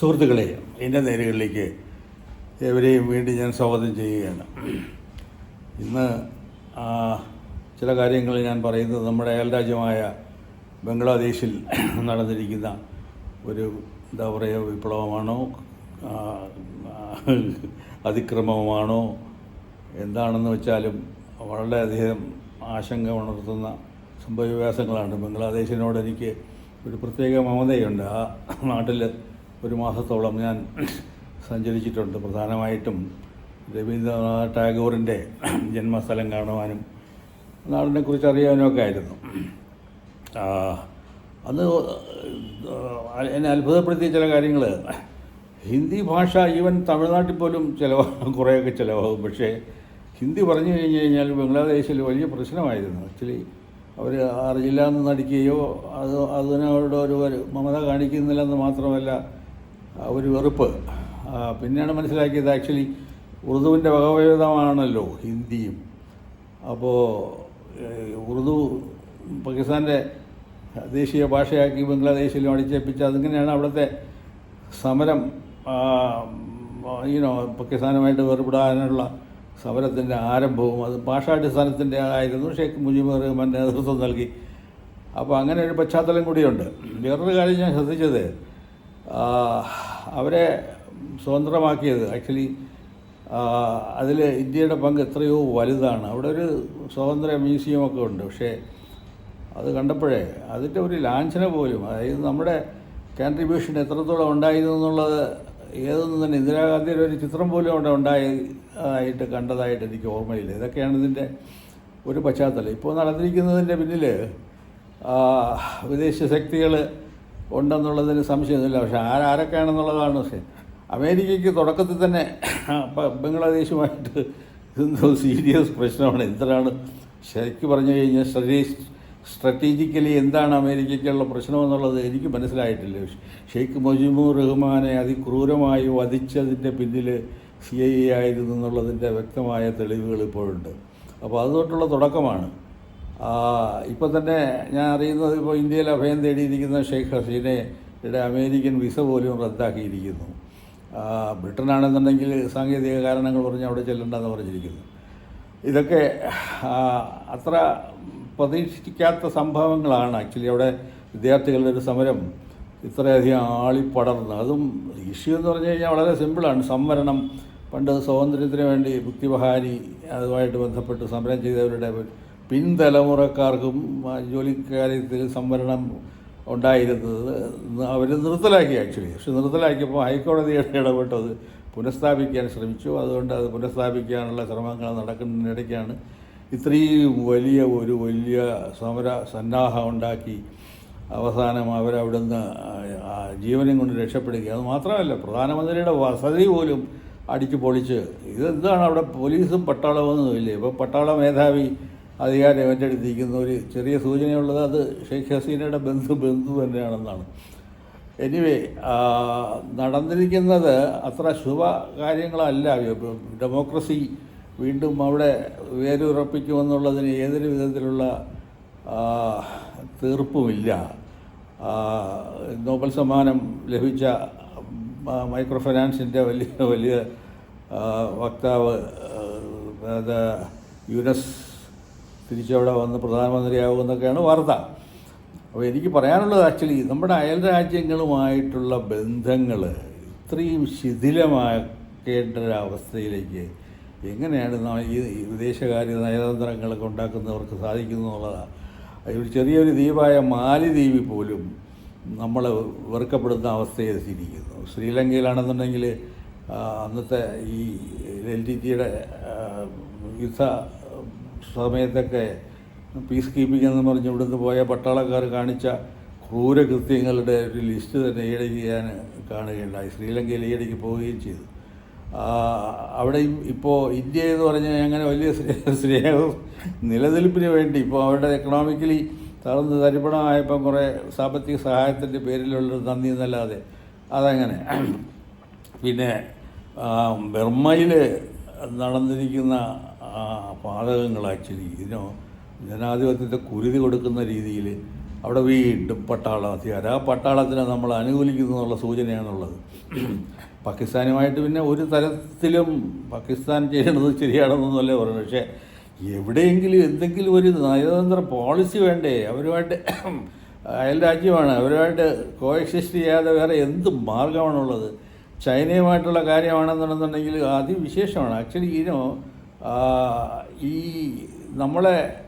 സുഹൃത്തുക്കളെ എന്റെ നേരുകളിലേക്ക് എവരെയും വീണ്ടും ഞാൻ സ്വാഗതം ചെയ്യുകയാണ്. ഇന്ന് ചില കാര്യങ്ങൾ ഞാൻ പറയുന്നത് നമ്മുടെ അയൽരാജ്യമായ ബംഗ്ലാദേശിൽ നടന്നിരിക്കുന്ന ഒരു എന്താ പറയുക വിപ്ലവമാണോ അതിക്രമമാണോ എന്താണെന്ന് വെച്ചാലും വളരെയധികം ആശങ്ക ഉണർത്തുന്ന സംഭവവികാസങ്ങളാണ് ബംഗ്ലാദേശിനോട് എനിക്ക് ഒരു പ്രത്യേക മമതയുണ്ട്. ആ നാട്ടിൽ ഒരു മാസത്തോളം ഞാൻ സഞ്ചരിച്ചിട്ടുണ്ട്. പ്രധാനമായിട്ടും രവീന്ദ്രനാഥ് ടാഗോറിന്റെ ജന്മസ്ഥലം കാണുവാനും നാടിനെ കുറിച്ച് അറിയാനും ഒക്കെ ആയിരുന്നു. അത് എന്നെ അത്ഭുതപ്പെടുത്തിയ ചില കാര്യങ്ങൾ ഹിന്ദി ഭാഷ ഈവൻ തമിഴ്നാട്ടിൽ പോലും ചിലവാകും കുറേയൊക്കെ ചിലവാകും. പക്ഷേ ഹിന്ദി പറഞ്ഞു കഴിഞ്ഞ് കഴിഞ്ഞാൽ ബംഗ്ലാദേശിൽ വലിയ പ്രശ്നമായിരുന്നു. ആക്ച്വലി അവർ അറിയില്ല എന്ന് നടിക്കുകയോ അത് അതിനോട് ഒരു ഒരു മമത കാണിക്കുന്നില്ലെന്ന് മാത്രമല്ല ഒരു വെറുപ്പ്. പിന്നെയാണ് മനസ്സിലാക്കിയത് ആക്ച്വലി ഉറുദുവിന്റെ വകഭേദമാണല്ലോ ഹിന്ദിയും. അപ്പോൾ ഉറുദു പാകിസ്ഥാന്റെ ദേശീയ ഭാഷയാക്കി ബംഗ്ലാദേശിലും അടിച്ചേൽപ്പിച്ച് അതിങ്ങനെയാണ് അവിടുത്തെ സമരം ഈനോ പാകിസ്ഥാനുമായിട്ട് വേർപെടാനുള്ള സമരത്തിന്റെ ആരംഭവും അത് ഭാഷാടിസ്ഥാനത്തിന്റെ ആയിരുന്നു. ഷെയ്ഖ് മുജീബ് റഹ്മാൻ നേതൃത്വം നൽകി. അപ്പോൾ അങ്ങനെ ഒരു പശ്ചാത്തലം കൂടിയുണ്ട്. വേറൊരു കാര്യം ഞാൻ ശ്രദ്ധിച്ചത് അവരെ സ്വതന്ത്രമാക്കിയത്. ആക്ച്വലി അതിൽ ഇന്ത്യയുടെ പങ്ക് എത്രയോ വലുതാണ്. അവിടെ ഒരു സ്വതന്ത്ര മ്യൂസിയമൊക്കെ ഉണ്ട്. പക്ഷേ അത് കണ്ടപ്പോഴേ അതിന്റെ ഒരു ലാഞ്ചന പോലും അതായത് നമ്മുടെ കൺട്രിബ്യൂഷൻ എത്രത്തോളം ഉണ്ടായിരുന്നു എന്നുള്ളത് ഏതൊന്നും തന്നെ ഇന്ദിരാഗാന്ധിയുടെ ഒരു ചിത്രം പോലും അവിടെ ഉണ്ടായി ആയിട്ട് കണ്ടതായിട്ട് എനിക്ക് ഓർമ്മയില്ല. ഇതൊക്കെയാണ് ഇതിന്റെ ഒരു പശ്ചാത്തലം. ഇപ്പോൾ നടന്നിരിക്കുന്നതിന്റെ പിന്നിൽ വിദേശ ശക്തികൾ ഉണ്ടെന്നുള്ളതിന് സംശയമൊന്നുമില്ല. പക്ഷേ ആരാരൊക്കെയാണെന്നുള്ളതാണ് പക്ഷേ അമേരിക്കയ്ക്ക് തുടക്കത്തിൽ തന്നെ ബംഗ്ലാദേശുമായിട്ട് എന്തോ സീരിയസ് പ്രശ്നമാണ്. എന്തിനാണ് ശരിക്കും പറഞ്ഞു കഴിഞ്ഞാൽ സ്ട്രറ്റീ സ്ട്രാറ്റജിക്കലി എന്താണ് അമേരിക്കയ്ക്കുള്ള പ്രശ്നമെന്നുള്ളത് എനിക്ക് മനസ്സിലായിട്ടില്ല. ഷെയ്ഖ് മുജിബുർ റഹ്മാനെ അതിക്രൂരമായി വധിച്ചതിന്റെ പിന്നിൽ സി ഐ എ ആയിരുന്നു എന്നുള്ളതിന്റെ വ്യക്തമായ തെളിവുകൾ ഇപ്പോഴുണ്ട്. അപ്പോൾ അതുതൊട്ടുള്ള തുടക്കമാണ്. ഇപ്പോൾ തന്നെ ഞാൻ അറിയുന്നത് ഇപ്പോൾ ഇന്ത്യയിൽ അഭയം തേടിയിരിക്കുന്ന ഷെയ്ഖ് ഹസീനയുടെ അമേരിക്കൻ വിസ പോലും റദ്ദാക്കിയിരിക്കുന്നു. ബ്രിട്ടനാണെന്നുണ്ടെങ്കിൽ സാങ്കേതിക കാരണങ്ങൾ പറഞ്ഞ് അവിടെ ചെല്ലണ്ടെന്ന് പറഞ്ഞിരിക്കുന്നു. ഇതൊക്കെ അത്ര പ്രതീക്ഷിക്കാത്ത സംഭവങ്ങളാണ് ആക്ച്വലി അവിടെ വിദ്യാർത്ഥികളുടെ ഒരു സമരം ഇത്രയധികം ആളിപ്പടർന്ന്. അതും ഇഷ്യൂ എന്ന് പറഞ്ഞു കഴിഞ്ഞാൽ വളരെ സിമ്പിളാണ്. സംവരണം പണ്ട് സ്വാതന്ത്ര്യത്തിന് വേണ്ടി ഭുക്തിബഹാരി അതുമായിട്ട് ബന്ധപ്പെട്ട് സമരം ചെയ്തവരുടെ പിൻതലമുറക്കാർക്കും ജോലി ജോലിക്കാര്യത്തിൽ സംവരണം ഉണ്ടായിരുന്നത് അവർ നിർത്തലാക്കി ആക്ച്വലി. പക്ഷെ നിർത്തലാക്കിയപ്പോൾ ഹൈക്കോടതിയുടെ ഇടപെട്ടത് പുനഃസ്ഥാപിക്കാൻ ശ്രമിച്ചു. അതുകൊണ്ട് അത് പുനഃസ്ഥാപിക്കാനുള്ള ശ്രമങ്ങൾ നടക്കുന്നതിനിടയ്ക്കാണ് ഇത്രയും വലിയ ഒരു വലിയ സമര സന്നാഹം ഉണ്ടാക്കി അവസാനം അവരവിടുന്ന് ജീവനും കൊണ്ട് രക്ഷപ്പെടുക അത് മാത്രമല്ല പ്രധാനമന്ത്രിയുടെ വസതി പോലും അടിച്ചു പൊളിച്ച്. ഇതെന്താണ് അവിടെ പോലീസും പട്ടാളമൊന്നും ഇല്ലേ ഇപ്പോൾ പട്ടാള മേധാവി അധികാരം ഏറ്റെടുത്തിരിക്കുന്ന ഒരു ചെറിയ സൂചനയുള്ളത് അത് ഷെയ്ഖ് ഹസീനയുടെ ബന്ധു ബന്ധു തന്നെയാണെന്നാണ്. എനിവേ നടന്നിരിക്കുന്നത് അത്ര ശുഭ കാര്യങ്ങളല്ല. ഡെമോക്രസി വീണ്ടും അവിടെ വേരുറപ്പിക്കുമെന്നുള്ളതിന് ഏതൊരു വിധത്തിലുള്ള തീർപ്പുമില്ല. നോബൽ സമ്മാനം ലഭിച്ച മൈക്രോ ഫിനാൻസിന്റെ വലിയ വലിയ വക്താവ് യുനസ് തിരിച്ചവിടെ വന്ന് പ്രധാനമന്ത്രിയാകുമെന്നൊക്കെയാണ് വാർത്ത. അപ്പോൾ എനിക്ക് പറയാനുള്ളത് ആക്ച്വലി നമ്മുടെ അയൽ രാജ്യങ്ങളുമായിട്ടുള്ള ബന്ധങ്ങൾ ഇത്രയും ശിഥിലമാക്കേണ്ട ഒരു അവസ്ഥയിലേക്ക് എങ്ങനെയാണ് ഈ വിദേശകാര്യ നയതന്ത്രങ്ങളൊക്കെ ഉണ്ടാക്കുന്നവർക്ക് സാധിക്കുന്നു എന്നുള്ളതാണ് ഒരു ചെറിയൊരു ദ്വീപായ മാലിദ്വീപിൽ പോലും നമ്മൾ വെറുക്കപ്പെടുന്ന അവസ്ഥയിൽ എത്തിയിരിക്കുന്നു. ശ്രീലങ്കയിലാണെന്നുണ്ടെങ്കിൽ അന്നത്തെ ഈ എൽ ടി ടിയുടെ യുദ്ധ സമയത്തൊക്കെ പീസ് കീപ്പിംഗ് എന്ന് പറഞ്ഞ് ഇവിടുന്ന് പോയ പട്ടാളക്കാർ കാണിച്ച ക്രൂരകൃത്യങ്ങളുടെ ഒരു ലിസ്റ്റ് തന്നെ ഈയിടയ്ക്ക് ഞാൻ കാണുകയുണ്ടായി. ശ്രീലങ്കയിൽ ഈയിടയ്ക്ക് പോവുകയും ചെയ്തു. അവിടെയും ഇപ്പോൾ ഇന്ത്യ എന്ന് പറഞ്ഞാൽ അങ്ങനെ വലിയ സ്നേ- സ്നേഹം നിലനിൽപ്പിന് വേണ്ടി ഇപ്പോൾ അവരുടെ എക്കണോമിക്കലി തളർന്ന് തരിപ്പണമായപ്പം കുറേ സാമ്പത്തിക സഹായത്തിന്റെ പേരിലുള്ള നന്ദി എന്നല്ലാതെ അതങ്ങനെ. പിന്നെ ബർമ്മയിൽ നടന്നിരിക്കുന്ന ആക്ച്വലി ഇതിനോ ജനാധിപത്യത്തെ കുരുതി കൊടുക്കുന്ന രീതിയിൽ അവിടെ വീണ്ടും പട്ടാള അധികാരം ആ പട്ടാളത്തിനെ നമ്മൾ അനുകൂലിക്കുന്നു എന്നുള്ള സൂചനയാണുള്ളത്. പാകിസ്ഥാനുമായിട്ട് പിന്നെ ഒരു തരത്തിലും പാകിസ്ഥാൻ ചെയ്യേണ്ടത് ശരിയാണെന്നൊന്നുമല്ലേ പറയുന്നത്. പക്ഷേ എവിടെയെങ്കിലും എന്തെങ്കിലും ഒരു നയതന്ത്ര പോളിസി വേണ്ടേ? അവരുമായിട്ട് അയൽ രാജ്യമാണ്. അവരുമായിട്ട് കോഎക്സിസ്റ്റ് ചെയ്യാതെ വേറെ എന്ത് മാർഗമാണുള്ളത് ചൈനയുമായിട്ടുള്ള കാര്യമാണെന്നുണ്ടെന്നുണ്ടെങ്കിൽ അതിവിശേഷമാണ്. ആക്ച്വലി ഈനോ ഈ നമ്മളെ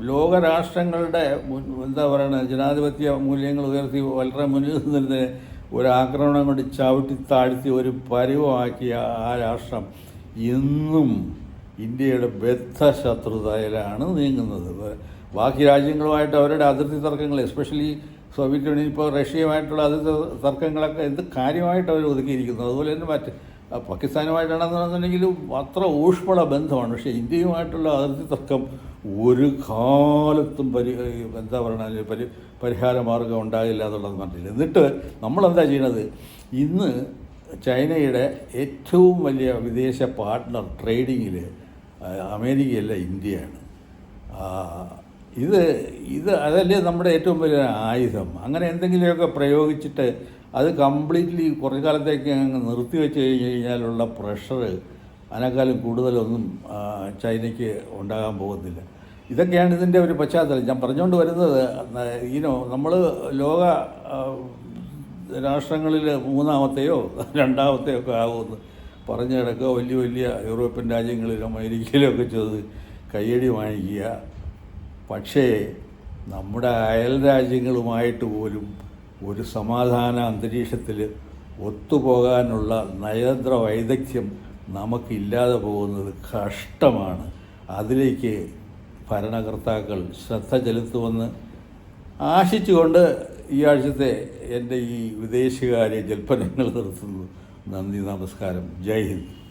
ലോകരാഷ്ട്രങ്ങളുടെ എന്താ പറയുന്നത് ജനാധിപത്യ മൂല്യങ്ങൾ ഉയർത്തി വളരെ മുന്നിൽ നിന്നിരുന്ന ഒരു ആക്രമണം കൊണ്ട് ചവിട്ടി താഴ്ത്തി ഒരു പരിവമാക്കിയ ആ രാഷ്ട്രം ഇന്നും ഇന്ത്യയുടെ ബദ്ധശത്രുതയിലാണ് നീങ്ങുന്നത്. വ- ബാക്കി രാജ്യങ്ങളുമായിട്ട് അവരുടെ അതിർത്തി തർക്കങ്ങൾ എസ്പെഷ്യലി സോവിയറ്റ് യൂണിയൻ ഇപ്പോൾ റഷ്യയുമായിട്ടുള്ള അതിർത്തി തർക്കങ്ങളൊക്കെ എന്ത് കാര്യമായിട്ട് അവർ ഒതുക്കിയിരിക്കുന്നു? അതുപോലെ തന്നെ മറ്റ് ആ, പറഞ്ഞിട്ടുണ്ടെങ്കിലും അത്ര ഊഷ്മള ബന്ധമാണ്. പക്ഷേ ഇന്ത്യയുമായിട്ടുള്ള അതിർത്തി തർക്കം ഒരു കാലത്തും പരി എന്താ പറയുക പരി പരിഹാര മാർഗം ഉണ്ടാകില്ല എന്നുള്ളത് പറഞ്ഞില്ല എന്നിട്ട് നമ്മളെന്താ ചെയ്യണത്? ഇന്ന് ചൈനയുടെ ഏറ്റവും വലിയ വിദേശ പാർട്ട്ണർ ട്രേഡിങ്ങിൽ അമേരിക്കയല്ല ഇന്ത്യയാണ്. ഇത് ഇത് അതല്ലേ നമ്മുടെ ഏറ്റവും വലിയ ആയുധം? അങ്ങനെ എന്തെങ്കിലുമൊക്കെ പ്രയോഗിച്ചിട്ട് അത് കംപ്ലീറ്റ്ലി കുറേ കാലത്തേക്ക് അങ്ങ് നിർത്തി വെച്ച് കഴിഞ്ഞ് കഴിഞ്ഞാലുള്ള പ്രഷർ അതിനേക്കാളും കൂടുതലൊന്നും ചൈനയ്ക്ക് ഉണ്ടാകാൻ പോകുന്നില്ല. ഇതൊക്കെയാണ് ഇതിന്റെ ഒരു പശ്ചാത്തലം. ഞാൻ പറഞ്ഞുകൊണ്ട് വരുന്നത് ഈനോ നമ്മൾ ലോക രാഷ്ട്രങ്ങളിൽ മൂന്നാമത്തെയോ രണ്ടാമത്തെയോ ഒക്കെ ആകുമെന്ന് പറഞ്ഞു കിടക്കുക വലിയ വലിയ യൂറോപ്യൻ രാജ്യങ്ങളിലും അമേരിക്കയിലും ഒക്കെ ചെയ്ത് കയ്യടി വാങ്ങിക്കുക. പക്ഷേ നമ്മുടെ അയൽ രാജ്യങ്ങളുമായിട്ട് പോലും ഒരു സമാധാന അന്തരീക്ഷത്തിൽ ഒത്തുപോകാനുള്ള നയതന്ത്ര വൈദഗ്ധ്യം നമുക്കില്ലാതെ പോകുന്നത് കഷ്ടമാണ്. അതിലേക്ക് ഭരണകർത്താക്കൾ ശ്രദ്ധ ചെലുത്തുമെന്ന് ആശിച്ചുകൊണ്ട് ഈ ആഴ്ചത്തെ എന്റെ ഈ വിദേശകാര്യ ജൽപ്പനങ്ങൾ നിർത്തുന്നു. നന്ദി നമസ്കാരം. ജയ് ഹിന്ദ്.